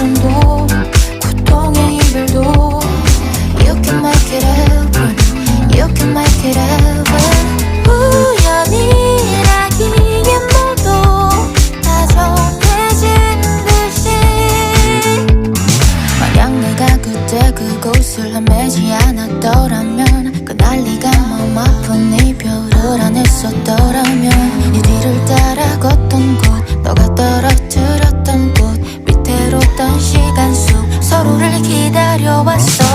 고통도 고통의 이별도. You can make it 우연이라기엔 모두 다 정해진 듯이. 만약 내가 그때 그곳을 헤매지 않더라면, 그 난리가 마음 아픈 이별을 안 했었더라면 시간 속 서로를 기다려왔어.